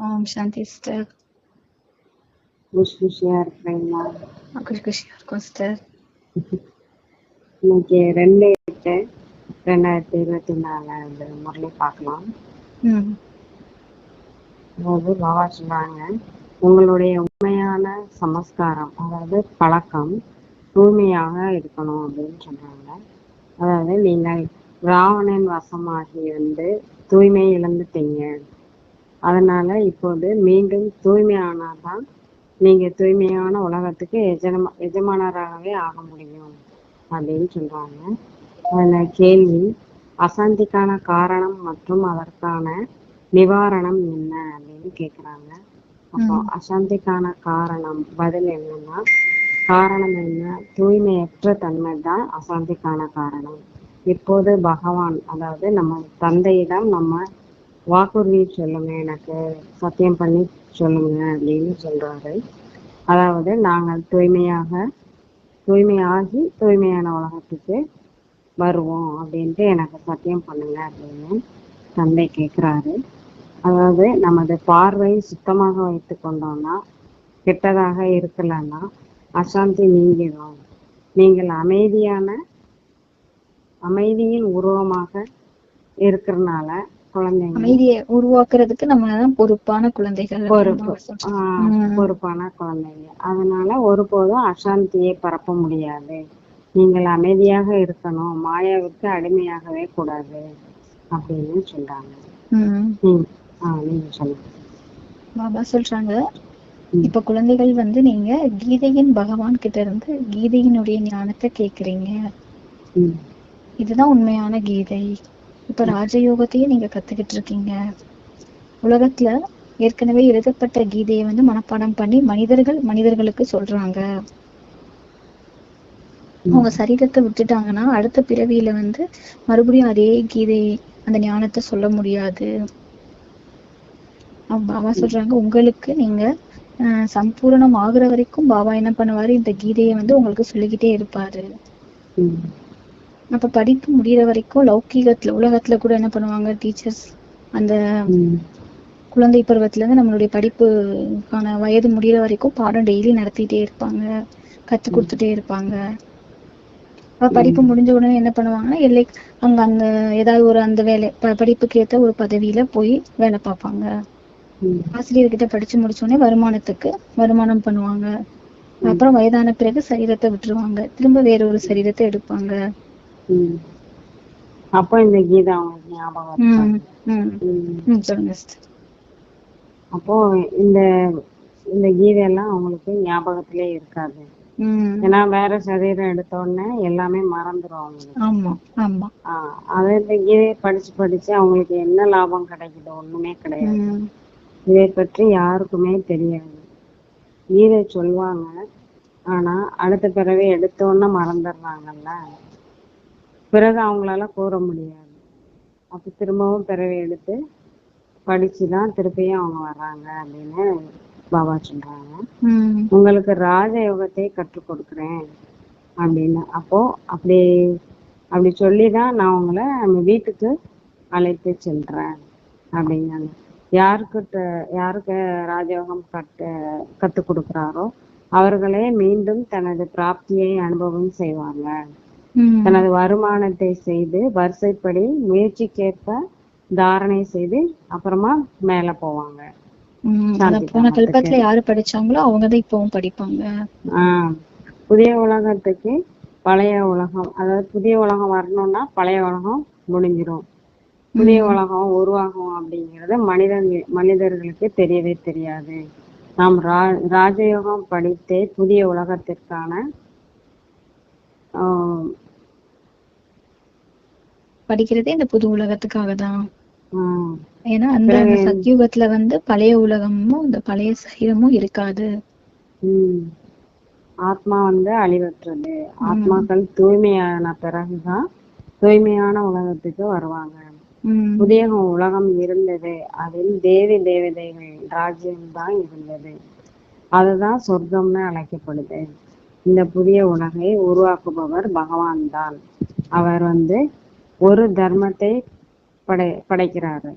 ஓம் சாந்தி sister Kush குஷியா இருக்கிறீங்களா குஷி குஷியா இருக்கும் சிஸ்டர் இன்னைக்கு ரெண்டு எட்டு ரெண்டாயிரத்தி இருபத்தி நாலாவது முரளி பார்க்கலாம் அதாவது பாபா சொல்றாங்க உங்களுடைய உண்மையான சமஸ்காரம் அதாவது பழக்கம் தூய்மையாக இருக்கணும் அப்படின்னு சொல்றாங்க அதாவது நீங்கள் ராவணன் வசமாகி வந்து தூய்மை இழந்துட்டீங்க அதனால இப்போது மீண்டும் தூய்மையானாதான் நீங்க தூய்மையான உலகத்துக்கு எஜமா எஜமானராகவே ஆக முடியும் அப்படின்னு சொல்றாங்க. அதுல கேள்வி அசாந்திக்கான காரணம் மற்றும் அதற்கான நிவாரணம் என்ன அப்படின்னு கேக்குறாங்க. அப்போ. அசாந்திக்கான காரணம் பதில் என்னன்னா காரணம் என்ன? தூய்மையற்ற தன்மை தான் அசாந்திக்கான காரணம். இப்போது பகவான் அதாவது நம்ம தந்தையிடம் நம்ம வாக்குறுதி சொல்லுங்க எனக்கு சத்தியம் பண்ணி சொல்லுங்க அப்படின்னு சொல்றாரு. அதாவது நாங்கள் தூய்மையாக தூய்மையாகி தூய்மையான உலகத்துக்கு வருவோம் அப்படின்ட்டு எனக்கு சத்தியம் பண்ணுங்க அப்படின்னு தந்தை கேட்குறாரு அதாவது நமது பார்வை சுத்தமாக வைத்து கொண்டோம்னா கெட்டதாக இருக்கலன்னா அசாந்தி நீங்கிடும். நீங்கள் அமைதியான அமைதியின் உருவமாக இருக்கிறனால குழந்தைங்க. அமைதியை உருவாக்குறதுக்கு நம்ம பொறுப்பான குழந்தைகள் பொறுப்பு. பொறுப்பான குழந்தைங்க. அதனால ஒருபோதும் அசாந்தியை பரப்ப முடியாது. நீங்கள் அமைதியாக இருக்கணும். மாயாவுக்கு அடிமையாகவே கூடாது அப்படின்னு சொல்றாங்க. பாபா சொல்றாங்க. இப்ப குழந்தைகள் வந்து நீங்க கீதையின் பகவான் கிட்ட இருந்து கீதையினுடைய ஞானத்தை கேக்குறீங்க. இதுதான் உண்மையான கீதை. இப்ப ராஜயோகத்தையும் நீங்க கத்துக்கிட்டு இருக்கீங்க உலகத்துல ஏற்கனவே எழுதப்பட்ட கீதையை வந்து மனப்பாடம் பண்ணி மனிதர்கள் மனிதர்களுக்கு சொல்றாங்க. அவங்க சரீரத்தை விட்டுட்டாங்கன்னா அடுத்த பிறவியில வந்து மறுபடியும் அதே கீதை அந்த ஞானத்தை சொல்ல முடியாது. பாபா சொல்றாங்க உங்களுக்கு நீங்க அஹ், சம்பூரணம் ஆகுற வரைக்கும் பாபா என்ன பண்ணுவாரு? இந்த கீதையை வந்து உங்களுக்கு சொல்லிக்கிட்டே இருப்பாரு. அப்ப படிப்பு முடியிற வரைக்கும் லௌகீகத்துல உலகத்துல கூட என்ன பண்ணுவாங்க டீச்சர்ஸ் அந்த குழந்தை பருவத்துல இருந்து நம்மளுடைய படிப்புக்கான வயது முடியிற வரைக்கும் பாடம் டெய்லி நடத்திட்டே இருப்பாங்க கத்து கொடுத்துட்டே இருப்பாங்க. அப்ப படிப்பு முடிஞ்ச உடனே என்ன பண்ணுவாங்கன்னா எல்லை அங்க அந்த ஏதாவது ஒரு அந்த வேலை ப- படிப்புக்கு ஏத்த ஒரு பதவியில போய் வேலை பார்ப்பாங்க. ஆசிரியர்கிட்ட படிச்சு முடிச்ச உடனே வருமானத்துக்கு வருமானம் பண்ணுவாங்க. அப்புறம் வயதான பிறகு சரீரத்தை விட்டுருவாங்க. திரும்ப வேற ஒரு சரீரத்தை எடுப்பாங்க. அப்போ இந்த கீதை அவங்களுக்கு ஞாபகம் சொல்லுங்க. அப்போ இந்த இந்த கீதையெல்லாம் அவங்களுக்கு ஞாபகத்திலே இருக்காது. ஏன்னா வேற சரீரம் எடுத்த உடனே எல்லாமே மறந்துடும் அவங்களுக்கு. அதை இந்த கீதையை படிச்சு படிச்சு அவங்களுக்கு என்ன லாபம் கிடைக்குது ஒண்ணுமே கிடையாது. இதை பற்றி யாருக்குமே தெரியாது. கீதை சொல்லுவாங்க ஆனா அடுத்த பிறவி எடுத்த உடனே மறந்துடுறாங்கல்ல. பிறகு அவங்களால கூற முடியாது. அப்ப திரும்பவும் பிறவி எடுத்து படிச்சுதான் திருப்பியும் அவங்க வர்றாங்க அப்படின்னு பாபா சொல்றாங்க. உங்களுக்கு ராஜயோகத்தை கற்றுக் கொடுக்குறேன் அப்படின்னு. அப்போ அப்படி அப்படி சொல்லிதான் நான் உங்களை நம்ம வீட்டுக்கு அழைத்து செல்றேன் அப்படிங்காங்க யாருக்கிட்ட யாருக்கு ராஜயோகம் கட்டு கற்றுக் கொடுக்குறாரோ அவர்களே மீண்டும் தனது பிராப்தியை அனுபவம் செய்வாங்க. தனது வருமானத்தை செய்து வரிசைப்படி முயற்சிக்கேற்ப தாரணை செய்து அப்புறமா மேல போவாங்க. போன. கல்பத்துல யாரு படிச்சாங்களோ அவங்கதான் இப்பவும் படிப்பாங்க. புதிய உலகத்துக்கு பழைய உலகம் அதாவது புதிய உலகம் வரணும்னா பழைய உலகம் முடிஞ்சிரும். புதிய உலகம் உருவாகும் அப்படிங்கறது மனிதர்கள் மனிதர்களுக்கு தெரியவே தெரியாது. நாம் ரா ராஜயோகம் படித்தே புதிய உலகத்திற்கான படிக்கிறதே இந்த புது உலகத்துக்காக தான் ஏன்னா அந்த சத்யுகத்துல வந்து பழைய உலகமும் இந்த பழைய சரீரமும் இருக்காது. ஆத்மா வந்து அழிவற்றது. ஆத்மாக்கள் தூய்மையான பிறகுதான் தூய்மையான உலகத்துக்கு வருவாங்க. புதிய உலகம் இருந்தது. அதில் தேவி தேவதைகள் ராஜ்யம் தான் இருந்தது. அதுதான் சொர்க்கம்னு அழைக்கப்படுது. இந்த புதிய உலகை உருவாக்குபவர் பகவான் தான் அவர் வந்து ஒரு தர்மத்தை படை படைக்கிறாரு.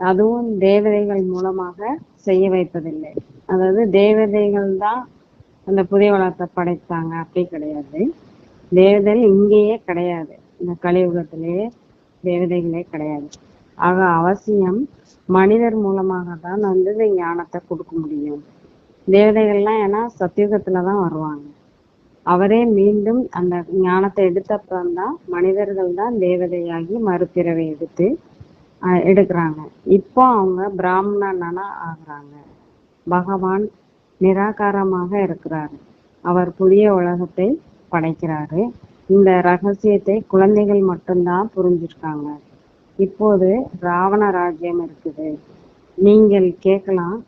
அதுவும் தேவதைகள் மூலமாக செய்ய வைப்பதில்லை. அதாவது தேவதைகள் தான் அந்த புதிய உலகத்தை படைத்தாங்க. அப்படி கிடையாது. தேவதைகள் இங்கேயே கிடையாது. இந்த கலியுகத்திலேயே தேவதைகளே கிடையாது. ஆக அவசியம் மனிதர் மூலமாக தான் வந்து இந்த ஞானத்தை கொடுக்க முடியும். தேவதைகள்லாம் ஏன்னா சத்தியுகத்துல தான் வருவாங்க. அவரே மீண்டும் அந்த ஞானத்தை எடுத்தப்புறம் தான் மனிதர்கள் தான் தேவதையாகி மறுபிறவை எடுத்து எடுக்கிறாங்க. இப்போ அவங்க பிராமணனா ஆகுறாங்க. பகவான் நிராகாரமாக இருக்கிறாரு. அவர் புதிய உலகத்தை படைக்கிறாரு. இந்த ரகசியத்தை குழந்தைகள் மட்டும்தான் புரிஞ்சிருக்காங்க. இப்போது ராவண ராஜ்யம் இருக்குது. நீங்கள் கேட்கலாம்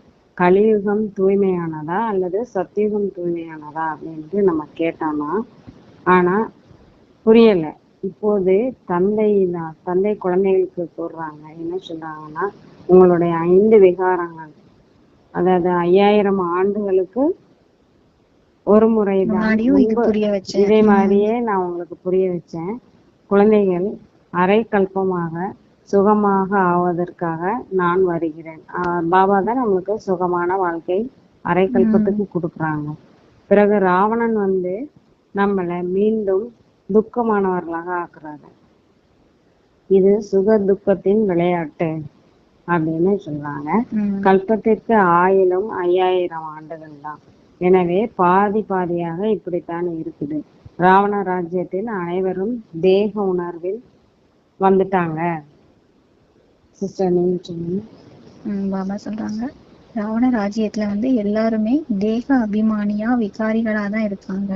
கலியுகம் தூய்மையானதா அல்லது சத்தியுகம் தூய்மையானதா அப்படின்ட்டு நம்ம கேட்டோம்னா ஆனா புரியல. இப்போது தந்தை தான் தந்தை குழந்தைகளுக்கு சொல்றாங்க என்ன சொல்றாங்கன்னா உங்களுடைய ஐந்து விகாரங்கள். அதாவது ஐயாயிரம் ஆண்டுகளுக்கு ஒரு புரிய வச்சேன். இதே மாதிரியே நான் உங்களுக்கு புரிய வச்சேன். குழந்தைகள் அரை கல்பமாக சுகமாக ஆவதற்காக நான் வருகிறேன். பாபா தான் நம்மளுக்கு சுகமான வாழ்க்கை அரை கல்பத்துக்கு கொடுக்குறாங்க. பிறகு ராவணன் வந்து நம்மளை மீண்டும் துக்கமானவர்களாக ஆக்குறாரு. இது சுக துக்கத்தின் விளையாட்டு அப்படின்னு சொல்றாங்க. கல்பத்திற்கு ஆயிலும் ஐயாயிரம் ஆண்டுகள் தான். எனவே பாதி பாதியாக இப்படித்தான் இருக்குது. ராவண ராஜ்யத்தில் அனைவரும் தேக உணர்வில் வந்துட்டாங்க. சிஸ்டர் சொல்லுங்க? பாபா சொல்றாங்க. ராவண ராஜ்யத்துல வந்து எல்லாருமே தேக அபிமானியா விகாரிகளா தான் இருக்காங்க.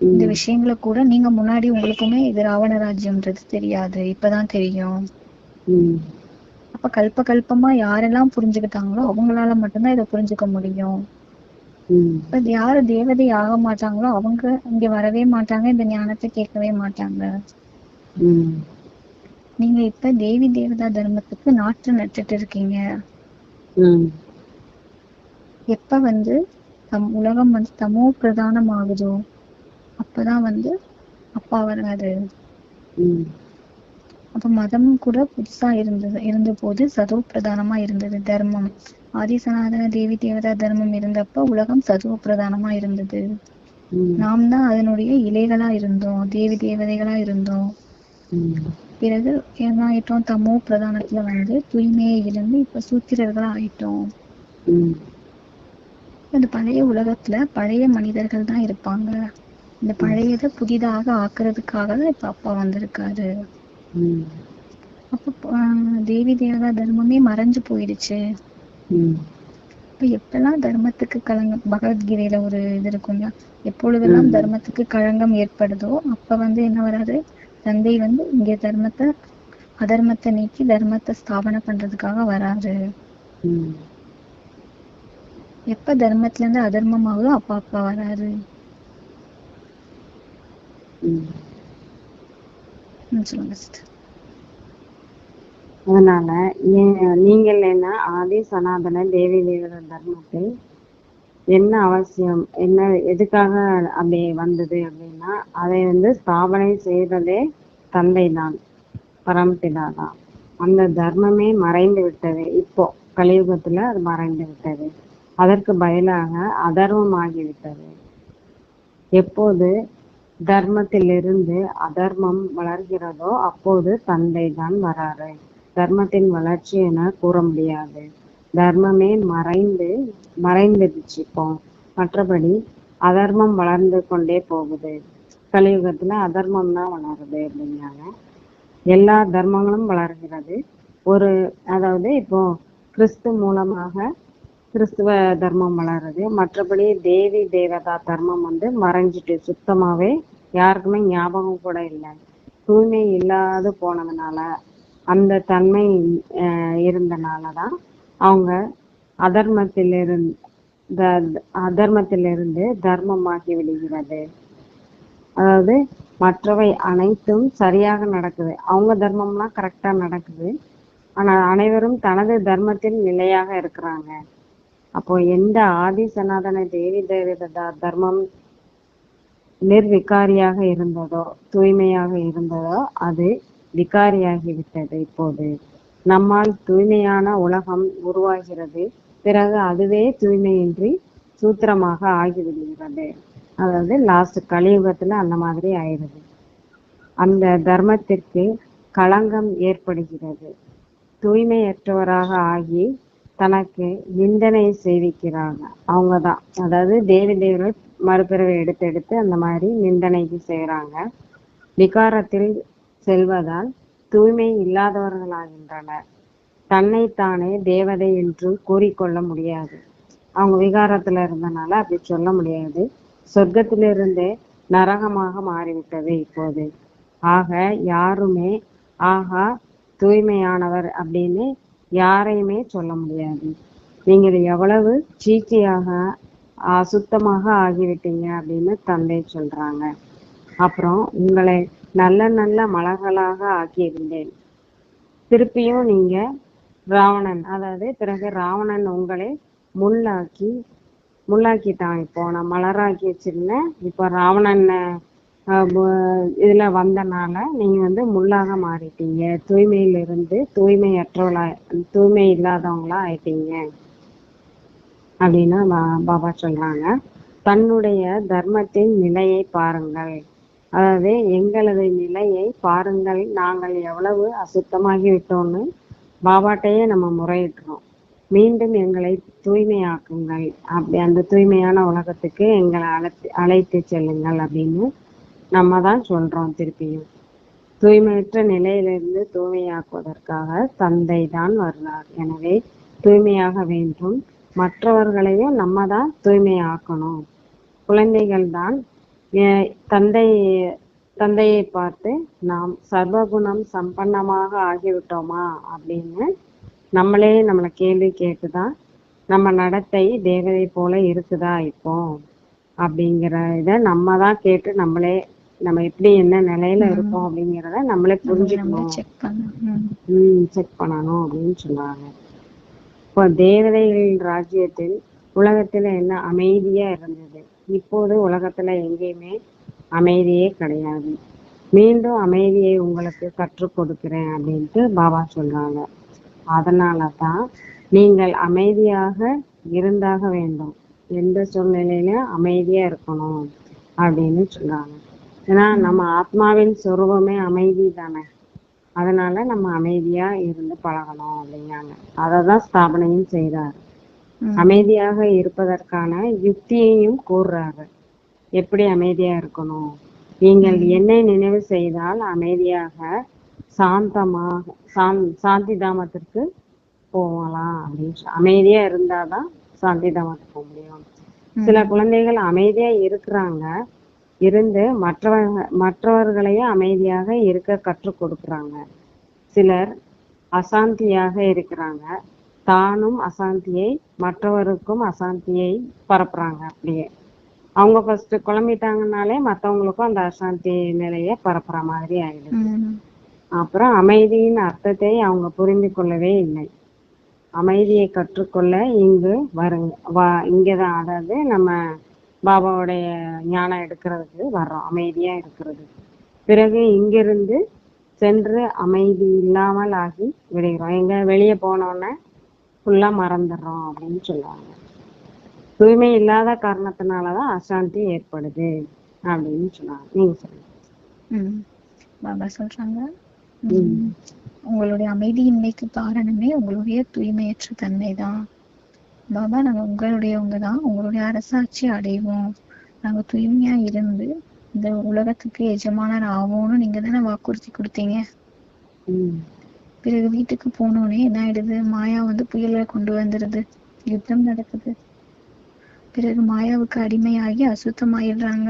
இந்த விஷயங்களை கூட நீங்க முன்னாடி உங்களுக்குமே இது ராவண ராஜ்யம்ன்றது தெரியாது. இப்பதான் தெரியும். அப்ப கல்ப கல்பமா யாரெல்லாம் புரிஞ்சுக்கிட்டாங்களோ அவங்களால மட்டும்தான் இதை புரிஞ்சுக்க முடியும். இப்ப யாரு தேவதை ஆக மாட்டாங்களோ அவங்க இங்க வரவே மாட்டாங்க இந்த ஞானத்தை கேட்கவே மாட்டாங்க. நீங்க இப்ப தேவி தேவதா தர்மத்துக்கு நாற்று நட்டுட்டு இருக்கீங்க எப்ப வந்து தம் உலகம் வந்து தமோ பிரதானம் ஆகுதோ அப்பதான் வந்து அப்பா வராரு. ம், அப்ப மதமும் கூட புதுசா இருந்தது இருந்த போது சதோ பிரதானமா இருந்தது தர்மம். ஆதி சனாதன தேவி தேவதா தர்மம் இருந்தப்ப உலகம் சதுவ பிரதானமா இருந்தது. நாம் தான் அதனுடைய இலைகளா இருந்தோம் தேவி தேவதைகளா இருந்தோம். பிறகு என்ன ஆயிட்டோம் தமோ பிரதானத்துல வந்து தூய்மையை இருந்து இப்ப சூத்திரர்களா ஆயிட்டோம் இந்த பழைய உலகத்துல பழைய மனிதர்கள் தான் இருப்பாங்க. இந்த பழையதை புதிதாக ஆக்குறதுக்காக தான் இப்ப அப்பா வந்திருக்காரு. அப்ப தேவி தேவதா தர்மமே மறைஞ்சு போயிடுச்சு. இப்ப எப்பெல்லாம் தர்மத்துக்கு களங்கம் பகவத்கீதையில ஒரு இது இருக்கும்ல எப்பொழுதெல்லாம். தர்மத்துக்கு களங்கம் ஏற்படுதோ அப்ப வந்து என்ன வராது? தந்தை வந்து இங்க தர்மத்தை அதர்மத்தை நீக்கி தர்மத்தை ஸ்தாபனை பண்றதுக்காக வராரு. எப்ப தர்மத்துல இருந்து அதர்மம் ஆகுதோ அப்ப அப்பா வராரு சொல்லுங்க sister. அதனால நீங்கள் என்ன ஆதி சனாதன தேவி தேவத தர்மத்தில் என்ன அவசியம்? என்ன எதுக்காக அப்படி வந்தது அப்படின்னா அதை வந்து ஸ்தாபனை செய்ததே தந்தை தான் பரம்பிதா தான் அந்த தர்மமே மறைந்து விட்டது. இப்போ கலியுகத்துல அது மறைந்து விட்டது. அதற்கு பதிலாக அதர்மம் ஆகிவிட்டது எப்போது தர்மத்திலிருந்து அதர்மம் வளர்கிறதோ அப்போது தந்தை தான் வராரு. தர்மத்தின் வளர்ச்சி என கூற முடியாது. தர்மமே மறைந்து மறைந்துடுச்சு இப்போ. மற்றபடி அதர்மம் வளர்ந்து கொண்டே போகுது. கலியுகத்துல அதர்மம் தான் வளருது அப்படிங்கிறாங்க எல்லா தர்மங்களும் வளர்கிறது. ஒரு அதாவது இப்போ கிறிஸ்து மூலமாக கிறிஸ்துவ தர்மம் வளருது. மற்றபடி தேவி தேவதா தர்மம் வந்து மறைஞ்சிட்டு சுத்தமாவே யாருக்குமே ஞாபகம் கூட இல்லை. தூய்மை இல்லாது போனதுனால அந்த தன்மை அஹ், இருந்தனாலதான் அவங்க அதர்மத்திலிருந்து த- அதர்மத்திலிருந்து தர்மமாகி விடுகிறது. அதாவது மற்றவை அனைத்தும் சரியாக நடக்குது. அவங்க தர்மம்லாம் கரெக்டா நடக்குது. ஆனா அனைவரும் தனது தர்மத்தில் நிலையாக இருக்கிறாங்க. அப்போ எந்த ஆதி சனாதன தேவி தேவதா தர்மம் நிர்விகாரியாக இருந்ததோ தூய்மையாக இருந்ததோ அது விகாரியாகி விட்டது இப்போது. நம்மால் தூய்மையான உலகம் உருவாகிறது. பிறகு அதுவே தூய்மையின்றி சூத்திரமாக ஆகிவிடுகிறது. அதாவது லாஸ்ட் கலியுகத்துல அந்த மாதிரி ஆயிடுது. அந்த தர்மத்திற்கு களங்கம் ஏற்படுகிறது. தூய்மையற்றவராக ஆகி தனக்கு நிந்தனை செய்விக்கிறாங்க. அவங்க தான் அதாவது தேவி தேவர்கள் மறுபிறவை எடுத்து எடுத்து அந்த மாதிரி நிந்தனைக்கு செய்கிறாங்க விகாரத்தில் செல்வதால் தூய்மை இல்லாதவர்களாகின்றனர். தன்னைத்தானே தேவதை என்று கூறிக்கொள்ள முடியாது. அவங்க விகாரத்துல இருந்தனால அப்படி சொல்ல முடியாது. சொர்க்கத்திலிருந்தே நரகமாக மாறிவிட்டது இப்போது. ஆக யாருமே ஆகா தூய்மையானவர் அப்படின்னு யாரையுமே சொல்ல முடியாது. நீங்கள் எவ்வளவு சீச்சியாக அசுத்தமாக ஆகிவிட்டீங்க அப்படின்னு தந்தை சொல்றாங்க. அப்புறம் உங்களை நல்ல நல்ல மலர்களாக ஆக்கியிருந்தேன். திருப்பியும் நீங்க ராவணன் அதாவது பிறகு ராவணன் உங்களை முள்ளாக்கி முள்ளாக்கிட்டான். இப்போ நான் மலராக்கி வச்சிருந்தேன். இப்போ ராவணன் இதுல வந்தனால நீங்க வந்து முள்ளாக மாறிட்டீங்க. தூய்மையிலிருந்து தூய்மையற்றவளா தூய்மை இல்லாதவங்களா ஆயிட்டீங்க. அப்படின்னு பாபா சொல்றாங்க. தன்னுடைய தர்மத்தின் நிலையை பாருங்கள். அதாவது எங்களது நிலையை பாருங்கள் நாங்கள் எவ்வளவு அசுத்தமாகி விட்டோம்னு பாபாட்டையே நம்ம முறையிட்டுறோம். மீண்டும் எங்களை தூய்மையாக்குங்கள். அப்படி அந்த தூய்மையான உலகத்துக்கு எங்களை அழைத்து அழைத்து செல்லுங்கள் அப்படின்னு நம்ம தான் சொல்றோம் திருப்பியும். தூய்மையற்ற நிலையிலிருந்து தூய்மையாக்குவதற்காக தந்தை தான் வருவார். எனவே தூய்மையாக வேண்டும். மற்றவர்களையும் நம்ம தான் தூய்மையாக்கணும். குழந்தைகள் தான் தந்தை தந்தையை பார்த்து நாம் சர்வகுணம் சம்பன்னமாக ஆகிவிட்டோமா அப்படின்னு நம்மளே நம்மளை கேள்வி கேட்டுதான் நம்ம நடத்தை தேவதை போல இருக்குதா இப்போ அப்படிங்கிற இதை நம்ம தான் கேட்டு நம்மளே நம்ம எப்படி என்ன நிலையில இருக்கோம் அப்படிங்கிறத நம்மளே புரிஞ்சுக்கணும். செக் பண்ணணும். ம். செக் பண்ணணும் அப்படின்னு சொன்னாங்க. இப்போ தேவதைகளின் ராஜ்யத்தில் உலகத்துல என்ன அமைதியா இருந்தது? இப்போது உலகத்துல எங்கேயுமே அமைதியே கிடையாது. மீண்டும் அமைதியை உங்களுக்கு கற்றுக் கொடுக்கிறேன் அப்படின்ட்டு பாபா சொல்றாங்க. அதனால தான் நீங்கள் அமைதியாக இருந்தாக வேண்டும். எந்த சூழ்நிலையிலும் அமைதியா இருக்கணும் அப்படின்னு சொல்றாங்க. ஏன்னா நம்ம ஆத்மாவின் சொரூபமே அமைதி தானே. அதனால நம்ம அமைதியா இருந்து பழகணும் அப்படிங்கிறாங்க அதை தான் ஸ்தாபனையும் செய்றாரு. அமைதியாக இருப்பதற்கான யுக்தியையும் கூறுறாரு எப்படி அமைதியா இருக்கணும்? நீங்கள் என்னை நினைவு செய்தால் அமைதியாக சாந்தமாக சாந் சாந்தி தாமத்திற்கு போகலாம் அப்படின்னு அமைதியா இருந்தாதான் சாந்தி தாமத்துக்கு போக முடியும். சில குழந்தைகள் அமைதியா இருக்கிறாங்க. இருந்து மற்றவங்க மற்றவர்களையும் அமைதியாக இருக்க கற்றுக் கொடுக்குறாங்க. சிலர் அசாந்தியாக இருக்கிறாங்க. தானும் அசாந்தியை மற்றவருக்கும் அசாந்தியை பரப்புறாங்க அப்படியே. அவங்க ஃபர்ஸ்ட் குழம்பிட்டாங்கனாலே மற்றவங்களுக்கும் அந்த அசாந்தி நிலையை பரப்புற மாதிரி ஆயிடுது. அப்புறம் அமைதியின் அர்த்தத்தை அவங்க புரிந்து கொள்ளவே இல்லை. அமைதியை கற்றுக்கொள்ள இங்கு வருங்க வா இங்கதான் அதாவது நம்ம பாபாவுடைய ஞானம் எடுக்கிறதுக்கு வர்றோம் அமைதியா இருக்கிறது பிறகு இங்கிருந்து சென்று அமைதி இல்லாமல் ஆகி விடுகிறோம். எங்க வெளியே போனோன்னே ஃபுல்லா மறந்துடுறோம் அப்படின்னு சொல்லுவாங்க. தூய்மை இல்லாத காரணத்தினாலதான் அசாந்தி ஏற்படுது அப்படின்னு சொன்னாங்க நீங்க சொல்லுங்க. பாபா சொல்றாங்க. உங்களுடைய அமைதியின்மைக்கு காரணமே உங்களுடைய தூய்மையற்ற தன்மை தான் பாபா நாங்க உங்களுடையவங்க தான் உங்களுடைய அரசாட்சி அடைவோம். நாங்க தூய்மையா இருந்து இந்த உலகத்துக்கு எஜமானர் ஆவோம்னு நீங்க தானே வாக்குறுதி கொடுத்தீங்க. பிறகு வீட்டுக்கு போனோடனே என்ன ஆயிடுது? மாயா வந்து புயலை கொண்டு வந்துடுது யுத்தம் நடக்குது. பிறகு மாயாவுக்கு அடிமையாகி அசுத்தமாயிடுறாங்க.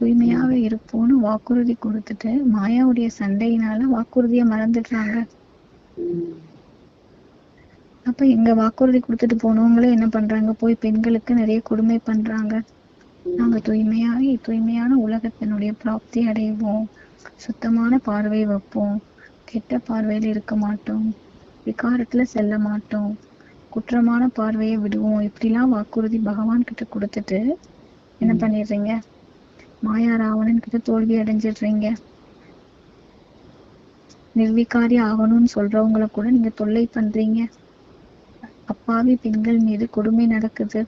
தூய்மையாக இருப்போம்னு வாக்குறுதி கொடுத்துட்டு மாயாவுடைய சண்டையினால வாக்குறுதியை மறந்துடுறாங்க. அப்ப எங்க வாக்குறுதி கொடுத்துட்டு போனவங்களே என்ன பண்றாங்க? போய் பெண்களுக்கு நிறைய கொடுமை பண்றாங்க. நாங்க தூய்மையாகி தூய்மையான உலகத்தினுடைய பிராப்தி அடைவோம். சுத்தமான பார்வை வைப்போம். கெட்ட பார்வையில இருக்க மாட்டோம். விகாரத்துல செல்ல மாட்டோம். குற்றமான பார்வையை விடுவோம். இப்படிலாம் வாக்குறுதி பகவான் கிட்ட கொடுத்துட்டு என்ன. பண்ணிடுறீங்க? மாயா ராவணன் கிட்ட தோல்வி அடைஞ்சிடுறீங்க. நிர்விகாரி ஆகணும்னு சொல்றவங்கள கூட நீங்க தொல்லை பண்றீங்க. அப்பாவி பெண்கள் மீது கொடுமை நடக்குது.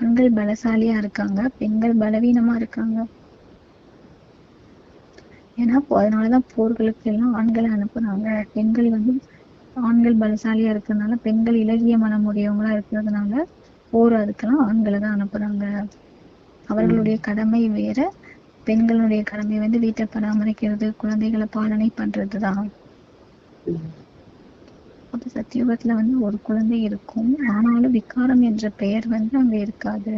ஆண்கள் பலசாலியா இருக்காங்க. பெண்கள் பலவீனமா இருக்காங்க. ஏன்னா இப்போ அதனாலதான் போர்களுக்கு எல்லாம் ஆண்களை அனுப்புறாங்க. பெண்கள் வந்து ஆண்கள் பலசாலியா இருக்கிறதுனால பெண்கள் இலகிய மனமுடையவங்களா இருக்கிறதுனால போர் அதுக்கெல்லாம் ஆண்களை தான் அனுப்புறாங்க. அவர்களுடைய கடமை வேற பெண்களுடைய கடமை வந்து வீட்டை பராமரிக்கிறது குழந்தைகளை பாலனை பண்றதுதான். அப்ப சத்தியுகத்துல வந்து ஒரு குழந்தை இருக்கும். ஆனாலும் விகாரம் என்ற பெயர் வந்து அங்க இருக்காது.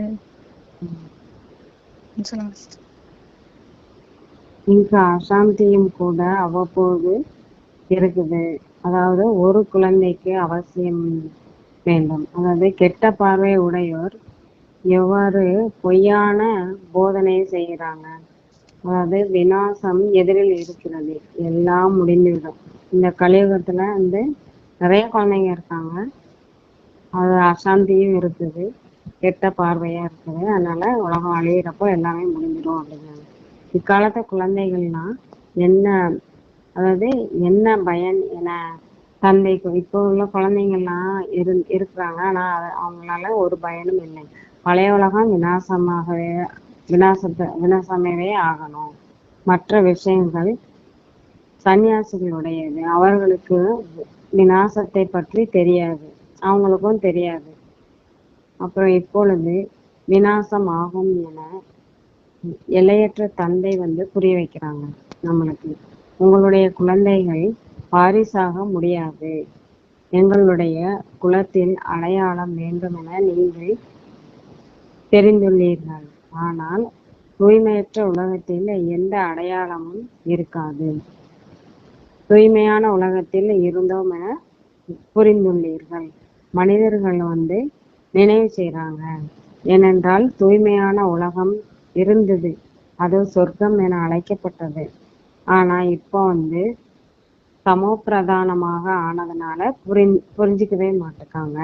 சொல்லுங்க sister. இங்கு அசாந்தியும் கூட அவ்வப்போது இருக்குது. அதாவது ஒரு குழந்தைக்கு அவசியம் வேண்டும். அதாவது கெட்ட பார்வை உடையோர் எவ்வாறு பொய்யான போதனை செய்கிறாங்க? அதாவது விநாசம் எதிரில் இருக்கிறது. எல்லாம் முடிந்துவிடும். இந்த கலியுகத்துல வந்து நிறைய குழந்தைங்க இருக்காங்க. அது அசாந்தியும் இருக்குது. கெட்ட பார்வையா இருக்குது. அதனால உலகம் அழியிறப்போ எல்லாமே முடிஞ்சிடும் அப்படிங்கிறாங்க. இக்காலத்து குழந்தைகள்லாம் என்ன அதாவது என்ன பயன் என தந்தைக்கு இப்போ உள்ள குழந்தைங்கள்லாம் இரு இருக்கிறாங்க. ஆனா அது அவங்களால ஒரு பயனும் இல்லை. பழைய உலகம் விநாசமாகவே விநாசத்தை விநாசமாகவே ஆகணும். மற்ற விஷயங்கள் சன்னியாசிகளுடையது. அவர்களுக்கு விநாசத்தை பற்றி தெரியாது. அவங்களுக்கும் தெரியாது. அப்புறம் இப்பொழுது விநாசம் ஆகும் என எல்லையற்ற தந்தை வந்து புரிய வைக்கிறாங்க நம்மளுக்கு. உங்களுடைய குழந்தைகள் வாரிசாக முடியாது. எங்களுடைய குலத்தில் அடையாளம் வேண்டும் என நீங்கள் தெரிந்துள்ளீர்கள். ஆனால் தூய்மையற்ற உலகத்தில் எந்த அடையாளமும் இருக்காது. தூய்மையான உலகத்தில் இருந்தோம் என புரிந்துள்ளீர்கள். மனிதர்கள் வந்து நினைவு செய்கிறாங்க ஏனென்றால் தூய்மையான உலகம் இருந்தது. அது சொர்க்கம் என அழைக்கப்பட்டது. ஆனா இப்போ வந்து சமோபிரதானமாக ஆனதுனால புரி புரிஞ்சுக்கவே மாட்டுக்காங்க.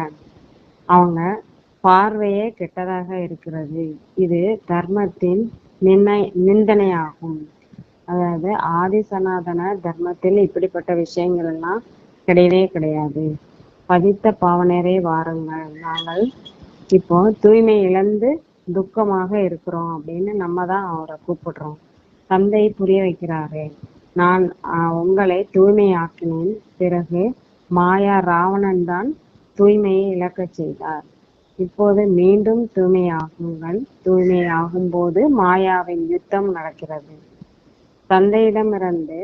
அவங்க பார்வையே கெட்டதாக இருக்கிறது. இது தர்மத்தின் நிர்ணய நிந்தனையாகும். அதாவது ஆதி சனாதன தர்மத்தில் இப்படிப்பட்ட விஷயங்கள் எல்லாம் கிடையவே கிடையாது. பதித்த பாவனரே வாருங்கள். நாங்கள் இப்போ தூய்மை இழந்து துக்கமாக இருக்கிறோம் அப்படின்னு நம்ம தான் அவரை கூப்பிடுறோம். தந்தை புரிய வைக்கிறாரு. நான் ஆஹ், உங்களை தூய்மையாக்கினேன். பிறகு மாயா ராவணன் தான் தூய்மையை இழக்கச் செய்தார். இப்போது மீண்டும் தூய்மையாகுங்கள். தூய்மையாகும் போது மாயாவின் யுத்தம் நடக்கிறது. தந்தையிடமிருந்து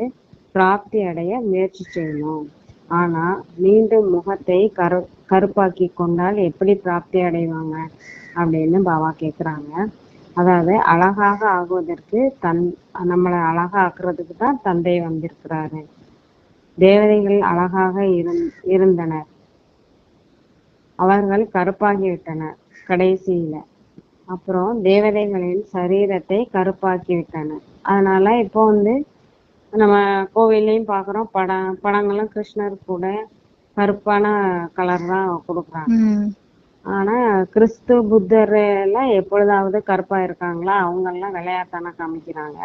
பிராப்தி அடைய முயற்சி செய்யணும். ஆனா மீண்டும் முகத்தை கரு கருப்பாக்கி கொண்டால் எப்படி பிராப்தி அடைவாங்க? அப்படின்னு பாபா கேக்குறாங்க. அதாவது அழகாக ஆகுவதற்கு தன் நம்மளை அழகா ஆக்குறதுக்கு தான் தந்தை வந்திருக்கிறாரு. தேவதைகள் அழகாக இருந் இருந்தனர். அவர்கள் கருப்பாகிவிட்டனர் கடைசியில. அப்புறம் தேவதைகளின் சரீரத்தை கருப்பாக்கி விட்டனர் அதனால இப்போ வந்து நம்ம கோவில்லையும் பாக்குறோம். படம் படங்களும் கிருஷ்ணர் கூட கருப்பான கலர் தான் கொடுக்குறாங்க. ஆனா கிறிஸ்து புத்தர் எல்லாம் எப்பொழுதாவது கருப்பா இருக்காங்களா அவங்க எல்லாம் விளையாட்டான காமிக்கிறாங்க.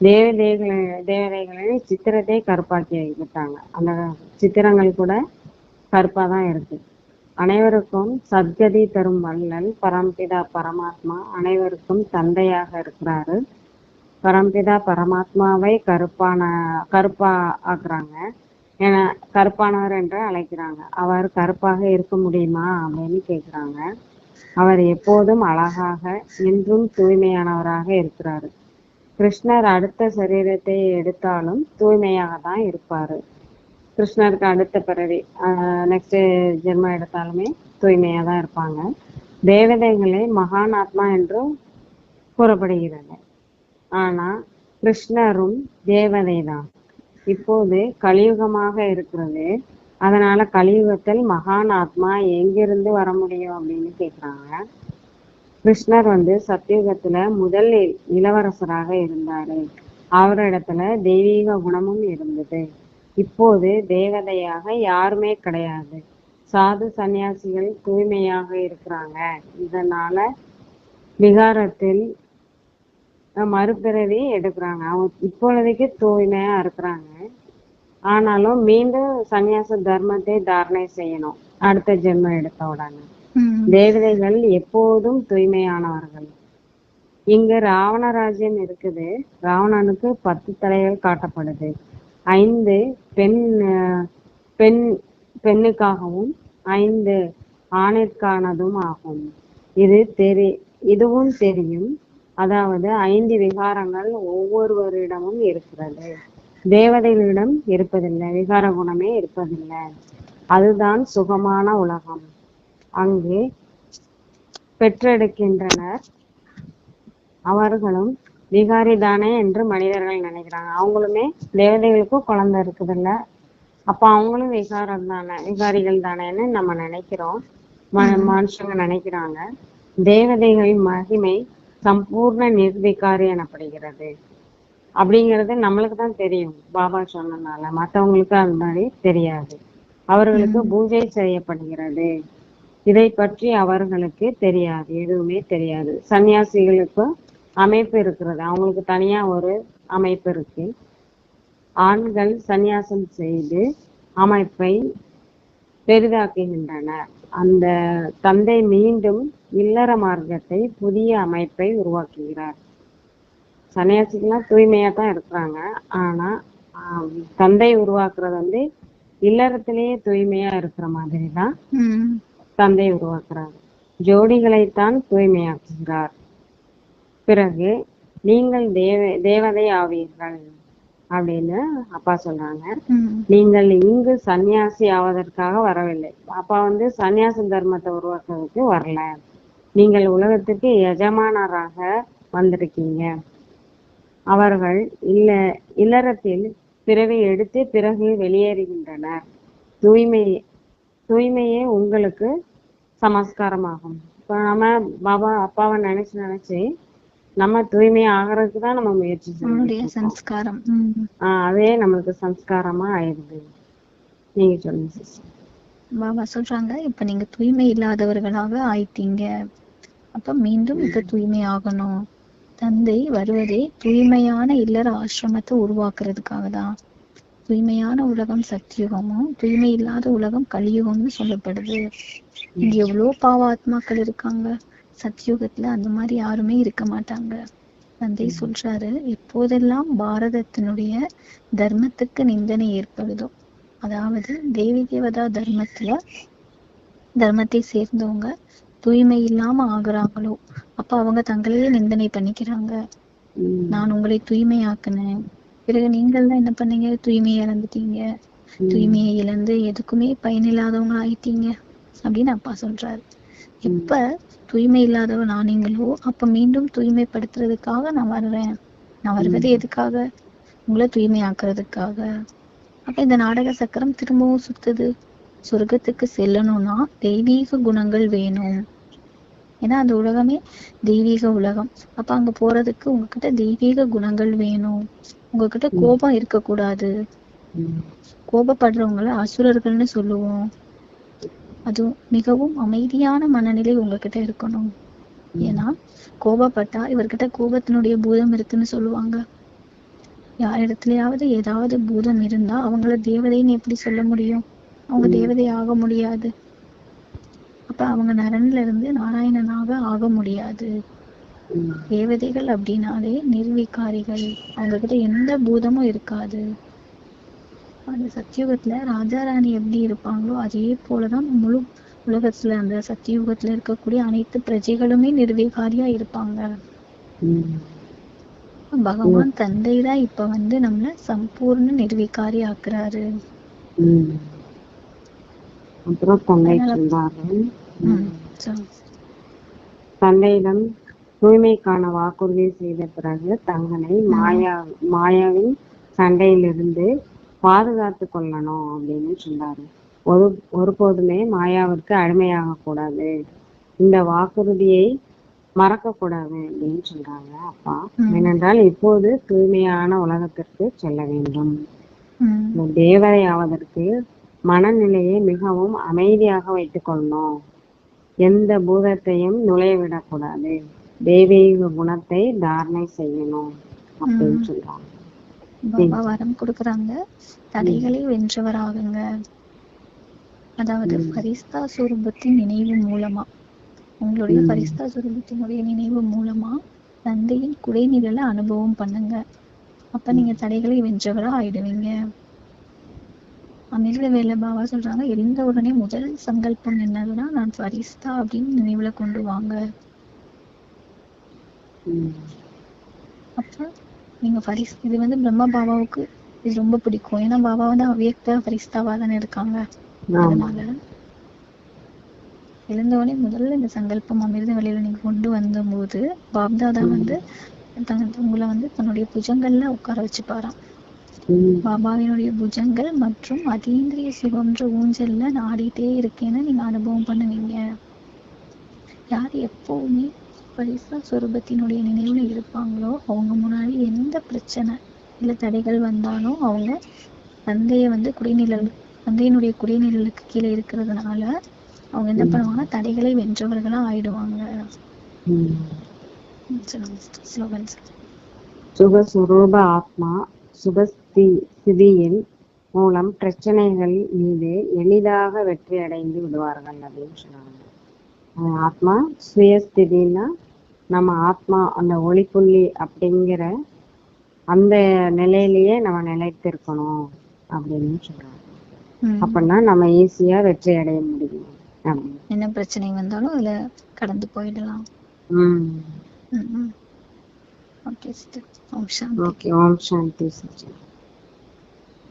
தேவதைகளை தேவதைகளையும் சித்திரத்தை கருப்பாக்கி விட்டாங்க அந்த சித்திரங்கள் கூட கருப்பா தான் இருக்கு. அனைவருக்கும் சத்கதி தரும் வள்ளல் பரம்பிதா பரமாத்மா அனைவருக்கும் தந்தையாக இருக்கிறாரு. பரம்பிதா பரமாத்மாவை கருப்பான கருப்பா ஆக்குறாங்க. என கருப்பானவர் என்று அழைக்கிறாங்க. அவர் கருப்பாக இருக்க முடியுமா அப்படின்னு கேக்குறாங்க. அவர் எப்போதும் அழகாக இன்றும் தூய்மையானவராக இருக்கிறாரு. கிருஷ்ணர் அடுத்த சரீரத்தை எடுத்தாலும் தூய்மையாக தான் இருப்பாரு. கிருஷ்ணருக்கு அடுத்த பிறவி நெக்ஸ்ட் ஜென்மம் எடுத்தாலுமே தூய்மையா தான் இருப்பாங்க. தேவதைகளை மகான் ஆத்மா என்றும் கூறப்படுகிறது. ஆனா கிருஷ்ணரும் தேவதை தான் இப்போது கலியுகமாக இருக்கிறது. அதனால கலியுகத்தில் மகான் ஆத்மா எங்கிருந்து வர முடியும் அப்படின்னு கேக்குறாங்க. கிருஷ்ணர் வந்து சத்தியுகத்துல முதல் இளவரசராக இருந்தாரு. அவரிடத்துல தெய்வீக குணமும் இருந்தது. இப்போது தேவதையாக யாருமே கிடையாது. சாது சன்னியாசிகள் தூய்மையாக இருக்கிறாங்க. இதனால விகாரத்தில் மறுபிறவி எடுக்கிறாங்க. அவங்க இப்பொழுதைக்கு தூய்மையா இருக்கிறாங்க. ஆனாலும் மீண்டும் சந்நியாச தர்மத்தை தாரணை செய்யணும். அடுத்த ஜென்மம் எடுத்த உடனே. தேவதைகள் எப்போதும் தூய்மையானவர்கள். இங்க ராவண ராஜ்யம் இருக்குது. ராவணனுக்கு பத்து தலைகள் காட்டப்படுது. ஐந்து பெண் பெண் பெண்ணுக்காகவும் ஐந்து ஆணிற்கானதும் ஆகும். இது தெரி இதுவும் தெரியும். அதாவது ஐந்து விகாரங்கள் ஒவ்வொருவரிடமும் இருக்கிறது. தேவதைகளிடம் இருப்பதில்லை விகார குணமே இருப்பதில்லை. அதுதான் சுகமான உலகம். அங்கே பெற்றெடுக்கின்றனர். அவர்களும் விகாரி தானே என்று மனிதர்கள் நினைக்கிறாங்க. அவங்களுமே தேவதைகளுக்கும் குழந்தை இருக்குதுல்ல. அப்ப அவங்களும் விகாரம் தானே விகாரிகள் தானேன்னு நம்ம நினைக்கிறோம். ம- மனுஷங்க நினைக்கிறாங்க. தேவதைகளின் மகிமை சம்பூர்ண நிர்விகாரி எனப்படுகிறது. அப்படிங்கிறது நம்மளுக்கு தான் தெரியும். பாபா சொன்னனால. மத்தவங்களுக்கு அது மாதிரி தெரியாது. அவர்களுக்கு பூஜை செய்யப்படுகிறது. இதை பற்றி அவர்களுக்கு தெரியாது. எதுவுமே தெரியாது. சன்னியாசிகளுக்கு அமைப்பு இருக்கிறது. அவங்களுக்கு தனியா ஒரு அமைப்பு இருக்கு. ஆண்கள் சந்நியாசம் செய்து அமைப்பை பெரிதாக்குகின்றனர். அந்த தந்தை மீண்டும் இல்லற மார்க்கத்தை புதிய அமைப்பை உருவாக்குகிறார். சன்னியாசிகள்லாம் தூய்மையா தான் இருக்கிறாங்க. ஆனா ஆம், தந்தை உருவாக்குறது வந்து இல்லறத்திலேயே தூய்மையா இருக்கிற மாதிரி தான் தந்தை உருவாக்குறார். ஜோடிகளைத்தான் தூய்மையாக்குகிறார். பிறகு நீங்கள் தேவ தேவதை ஆவீர்கள் அப்படின்னு அப்பா சொல்றாங்க. நீங்கள் இங்கு சன்னியாசி ஆவதற்காக வரவில்லை. அப்பா வந்து சன்னியாச தர்மத்தை உருவாக்குறதுக்கு வரல. நீங்கள் உலகத்துக்கு எஜமானராக வந்திருக்கீங்க. அவர்கள் இல்ல இல்லறத்தில் பிறவி எடுத்து பிறகு வெளியேறுகின்றனர். தூய்மை தூய்மையே உங்களுக்கு சமஸ்காரமாகும். இப்ப நம்ம பாபா அப்பாவை நினைச்சு நினைச்சு நம்ம தூய்மை ஆகிறதுக்கு தான் நம்ம முயற்சி சம்ஸ்காரம். ஆஹ் அதே நம்மளுக்கு சம்ஸ்காரமா ஆயிடுது. நீங்க சொல்லுங்க சிஸ்டர் பாபா சொல்றாங்க இப்ப நீங்க தூய்மை இல்லாதவர்களாக ஆயிட்டீங்க. அப்ப மீண்டும் இப்ப தூய்மை ஆகணும். தந்தை வருவதே தூய்மையான இல்லற ஆசிரமத்தை உருவாக்குறதுக்காக தான் தூய்மையான உலகம் சத்தியுகமும் தூய்மை இல்லாத உலகம் கலியுகம்னு சொல்லப்படுது. இங்க எவ்வளவு பாவ ஆத்மாக்கள் இருக்காங்க. சத்தியுகத்துல அந்த மாதிரி யாருமே இருக்க மாட்டாங்க. தந்தை சொல்றாரு எப்போதெல்லாம் பாரதத்தினுடைய தர்மத்துக்கு நிந்தனை ஏற்படுதோ. அதாவது தேவி தேவதா தர்மத்துல தர்மத்தை சேர்ந்தவங்க தூய்மை இல்லாம ஆகுறாங்களோ அப்ப அவங்க தங்களையே நிந்தனை பண்ணிக்கிறாங்க. நான் உங்களை தூய்மையாக்குனேன். பிறகு நீங்கள் தான் என்ன பண்ணீங்க? தூய்மையை இழந்துட்டீங்க. தூய்மையை இழந்து எதுக்குமே பயனில்லாதவங்க ஆயிட்டீங்க அப்படின்னு அப்பா சொல்றாரு. எப்ப தூய்மை இல்லாதவன் ஆனீங்களோ அப்ப மீண்டும் தூய்மைப்படுத்துறதுக்காக நான் வர்றேன். நான் வருவது எதுக்காக? உங்களை தூய்மையாக்குறதுக்காக. அப்ப இந்த நாடக சக்கரம் திரும்பவும் சுத்துது. சொர்க்கத்துக்கு செல்லணும்னா தெய்வீக குணங்கள் வேணும். ஏன்னா அந்த உலகமே தெய்வீக உலகம். அப்ப அங்க போறதுக்கு உங்ககிட்ட தெய்வீக குணங்கள் வேணும். உங்ககிட்ட கோபம் இருக்கக்கூடாது. கோபப்படுறவங்கள அசுரர்கள்னு சொல்லுவோம். அதுவும் மிகவும் அமைதியான மனநிலை உங்ககிட்ட இருக்கணும். ஏன்னா கோபப்பட்டா இவர்கிட்ட கோபத்தினுடைய பூதம் இருக்குன்னு சொல்லுவாங்க. யார் இடத்துலயாவது ஏதாவது பூதம் இருந்தா அவங்கள தேவதைன்னு எப்படி சொல்ல முடியும்? அவங்க தேவதை ஆக முடியாது. அப்ப அவங்க நரன்ல இருந்து நாராயணனாக ஆக முடியாது. தேவதைகள் அப்படின்னாலே நிர்விகாரிகள். அவங்க கிட்ட எந்த பூதமும் இருக்காது. அந்த சத்தியுகத்துல ராஜா ராணி எப்படி இருப்பாங்களோ அதே போலதான் முழு உலகத்துல அந்த சத்தியுகத்துல இருக்கக்கூடிய அனைத்து பிரஜைகளுமே நிர்விகாரியா இருப்பாங்க. பகவான் தந்தை தான் இப்ப வந்து நம்மள சம்பூர்ண நிர்விகாரி ஆக்குறாரு. அப்புறம் தந்தையிடம் தூய்மைக்கான வாக்குறுதி செய்த பிறகு தங்களை மாயா மாயாவின் சண்டையிலிருந்து பாதுகாத்து கொள்ளணும் அப்படின்னு சொன்னாரு. ஒரு ஒருபோதுமே மாயாவிற்கு அடிமையாக கூடாது. இந்த வாக்குறுதியை மறக்க கூடாது அப்படின்னு சொல்றாங்க. அப்பா ஏனென்றால் இப்போது தூய்மையான உலகத்திற்கு செல்ல வேண்டும். தேவதை ஆவதற்கு மனநிலையை மிகவும் அமைதியாக வைத்துக் கொள்ளணும். எந்த பூதத்தையும் நுழைய விடக்கூடாது தெய்வீக குணத்தை தாரணை செய்யணும் அப்படின்னு சொல்றாங்க. பாபா வரம் கொடுக்கறாங்க. தடைகளை வென்றவராகுங்க. அதாவது ம். பரிஸ்தா சுரூபத்தின் நினைவு மூலமா. உங்களுடைய. பரிஸ்தா சுரூபத்தினுடைய நினைவு மூலமா தந்தையின் குடைநிழலை அனுபவம் பண்ணுங்க. அப்ப நீங்க தடைகளை வென்றவரா ஆயிடுவீங்க. அமிர்த வேலை பாபா சொல்றாங்க எழுந்த உடனே முதல் சங்கல்பம் என்னதுன்னா நான் பரிஸ்தா அப்படின்னு நினைவுல கொண்டு வாங்க. அப்புறம் நீங்க பரிஸ் இது வந்து பிரம்மா பாபாவுக்கு இது ரொம்ப பிடிக்கும். ஏன்னா பாபா வந்து அவ்வியக்த பரிஸ்தாவா தானே இருக்காங்க. அதனால எழுந்தவுடனே முதல்ல இந்த சங்கல்பம் அமிர்த வழியில நீங்க கொண்டு வந்தபோது பாப்தாதா வந்து தங்க உங்களை வந்து தன்னுடைய புஜங்கள்ல உட்கார வச்சுப்பாராம். பாபாவினுடைய புஜங்கள் மற்றும் அதீந்திரிய சுகம்ன்ற ஊஞ்சல்ல நான் ஆடிட்டே இருக்கேன்னு நீங்க அனுபவம் பண்ணுவீங்க யார் எப்பவுமே பரிசா சொரூபத்தினுடைய நினைவுல இருப்பாங்களோ அவங்க முன்னாடி எந்த பிரச்சனை இல்ல தடைகள் வந்தாலும் அவங்க தந்தைய வந்து குடிநிழல் தந்தையினுடைய குடிநிழலுக்கு கீழே இருக்கிறதுனால அவங்க என்ன. பண்ணுவாங்கன்னா தடைகளை வென்றவர்களா ஆயிடுவாங்க. சுகஸ்வரூப ஆத்மா ஸ்திதியின் மூலம் பிரச்சனைகள் மீது எளிதாக வெற்றி அடைந்து விடுவார்கள் அப்படின்னு சொன்னாங்க. ஆத்மா சுயஸ்திதின்னா நம்ம ஆத்மா அந்த ஒளிப்புள்ளி அப்படிங்கிற அந்த நிலையிலேயே நம்ம நிலைத்திருக்கணும் அப்படின்னு சொல்றாங்க. அப்படின்னா நம்ம ஈஸியா வெற்றி அடைய முடியும். என்ன பிரச்சனை வந்தாலும் அதுல கடந்து போயிடலாம். ஓகே ஓம் சாந்தி. ஓம் சாந்தி சச்சின்